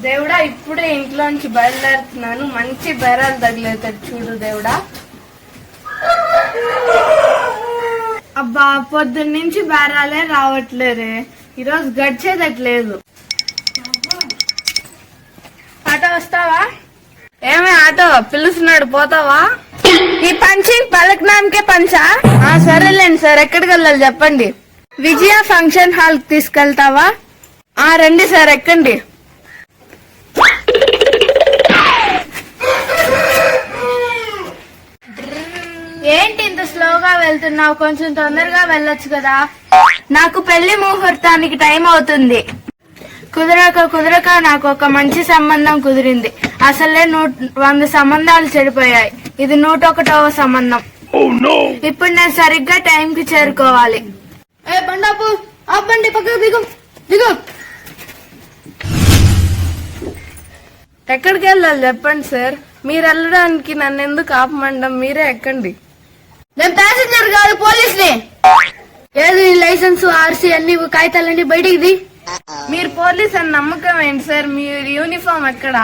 దేవుడా ఇప్పుడే ఇంట్లోంచి బయలుదేరుతున్నాను. మంచి బెరాలు తగిలేతాడు చూడు దేవుడా. అబ్బా పొద్దున్న నుంచి బేరాలే రావట్లేరే ఈరోజు గడిచేదట్లేదు. ఆటో వస్తావా? ఏమే ఆటో? పిలుస్తున్నాడు పోతావా? ఈ పంచి పలకనామకే పంచా? ఆ, సరేలేండి సార్ ఎక్కడికి వెళ్ళాలి చెప్పండి. విజయ ఫంక్షన్ హాల్కి తీసుకెళ్తావా? ఆ రండి సార్ ఎక్కండి. ఏంటి ఇంత స్లోగా వెళ్తున్నావు? కొంచెం తొందరగా వెళ్ళొచ్చు కదా. నాకు పెళ్ళి ముహూర్తానికి టైం అవుతుంది. కుదరక కుదరక నాకు ఒక మంచి సంబంధం కుదిరింది. అసలే నూట వంద సంబంధాలు చెడిపోయాయి. ఇది నూట ఒకటవ సంబంధం ఇప్పుడు నేను సరిగ్గా చేరుకోవాలి. ఏ బండాపు పక్కకు దిగు. దిగు. ఎక్కడికి వెళ్ళాలి? చెప్పండి సార్. మీరు వెళ్ళడానికి నన్ను ఎందుకు ఆపమండం? మీరే ఎక్కండి. నేను ప్యాసింజర్ కాదు పోలీస్ని. ఏది లైసెన్స్ ఆర్సీ అన్ని కాగితాలన్నీ బయటికి మీరు పోలీస్ అని నమ్మకం ఏంటి సార్? మీరు యూనిఫామ్ ఎక్కడ?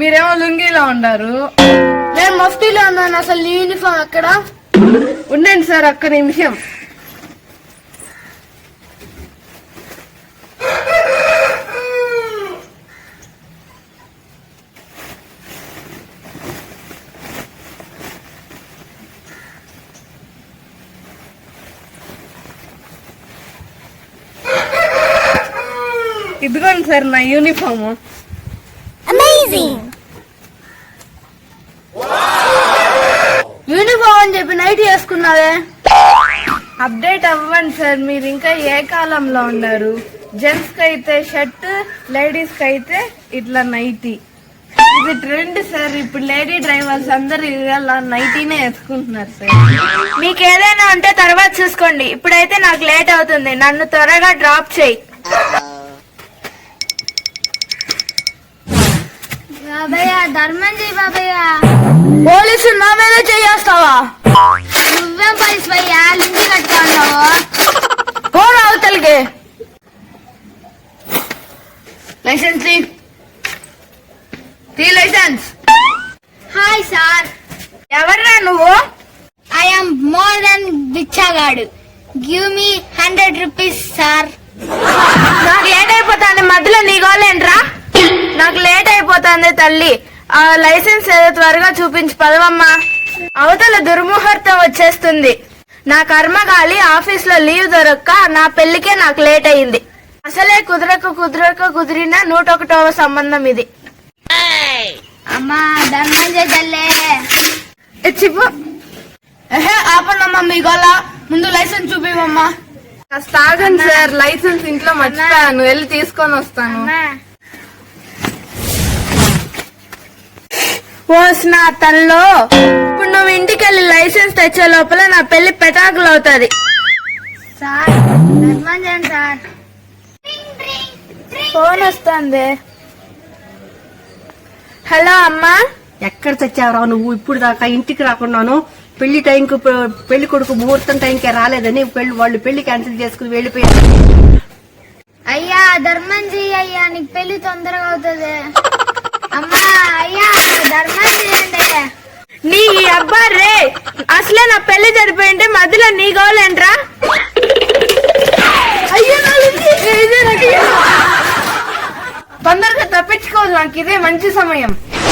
మీరేమో లుంగీలో ఉండారు. నేను మఫ్టీలో ఉన్నాను అసలు యూనిఫామ్ ఎక్కడ? ఉండండి సార్ ఒక్క నిమిషం. ఇదిగోండి సార్ నా యూనిఫామ్ యూనిఫామ్ అని చెప్పి నైట్ వేసుకున్నావే? అప్డేట్ అవ్వండి సార్ మీరు ఇంకా ఏ కాలంలో ఉన్నారు? జెంట్స్కి అయితే షర్ట్ లేడీస్కి అయితే ఇట్లా నైటీ ఇది ట్రెండ్ సార్ ఇప్పుడు లేడీ డ్రైవర్స్ అందరు ఇలా నైటీనే వేసుకుంటున్నారు సార్. మీకు ఏదైనా ఉంటే తర్వాత చూసుకోండి. ఇప్పుడైతే నాకు లేట్ అవుతుంది. నన్ను త్వరగా డ్రాప్ చేయి. బాబయ్య ధర్మం చేయి బాబయ్య. పోలీసు నా మీద చేస్తావా నువ్వేం పోలీస్ భయ్యా లింక్ కట్టా ఉన్నావు ఫోన్ అవతలికి. లైసెన్స్ తీ. లైసెన్స్. Hi sir. ఎవర్రా నువ్వు? I'm more than Bichagadu give me hundred rupees sir నాకు లేట్ అయిపోతుంది మధ్యలో నీ గోలేంట్రా? నాకు లేట్ అయిపోతుంది తల్లి. ఆ లైసెన్స్ ఏదో త్వరగా చూపించి పదవమ్మా. అవతల దుర్ముహూర్తం వచ్చేస్తుంది. నా కర్మగాలి ఆఫీస్లో లీవ్ దొరక్క నా పెళ్ళికే నాకు లేట్ అయింది. అసలే కుదరక కుదరక కుదిరిన నూట ఒకటవ సంబంధం ఇది. అమ్మా చిప్పు. ఆపండమ్మా మీ గోళ ముందు లైసెన్స్ చూపివమ్మా కాస్త ఆగండి సార్ లైసెన్స్ ఇంట్లో మర్చిపోయాను. వెళ్ళి తీసుకొని వస్తాను. అమ్మా ఓస్ నా తల్లో ఇప్పుడు నువ్వు ఇంటికి వెళ్ళి లైసెన్స్ తెచ్చే లోపల నా పెళ్ళి పెటాకులు అవుతుంది సార్ ధర్మం చేయండి సార్. ఫోన్ వస్తుంది. హలో అమ్మా. ఎక్కడ చచ్చావురా నువ్వు? ఇప్పుడు దాకా ఇంటికి రాకున్నాను పెళ్ళి టైంకి పెళ్ళి కొడుకు ముహూర్తం టైంకి రాలేదని పెళ్ళి వాళ్ళు పెళ్ళి క్యాన్సిల్ చేసుకుని వెళ్ళిపోయారు. అయ్యా ధర్మం చెయ్యి అయ్యా నీకు పెళ్ళి తొందరగా అవుతుంది. అమ్మా అయ్యా ధర్మం చేయండి నీ ఈ అబ్బా రే అసలే నా పెళ్ళి జరిపోయింటే మధ్యలో నీ గోలేంట్రా అయ్యో తొందరగా తప్పించుకోవాలి నాకు ఇదే మంచి సమయం.